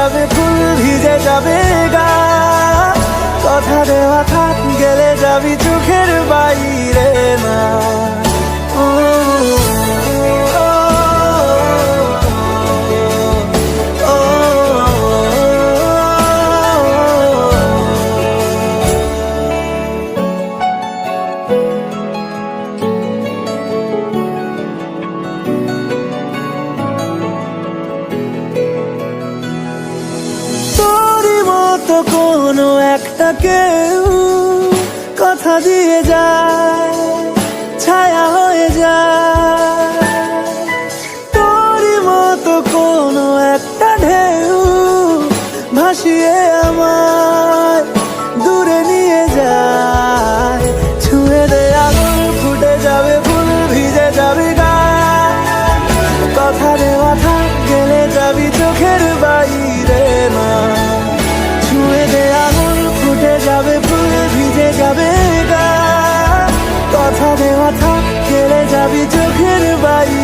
যাবে ফুল ভিজে যাবে গা। কথা দেওয়া থাক গেলে যাবি চোখের বাইরে। একটা কেউ কথা দিয়ে যায়, ছায়া হয়ে যায়। তোরই মতো কোনো একটা ঢেউ ভাসিয়ে আমার যাবি চোখের বাইরে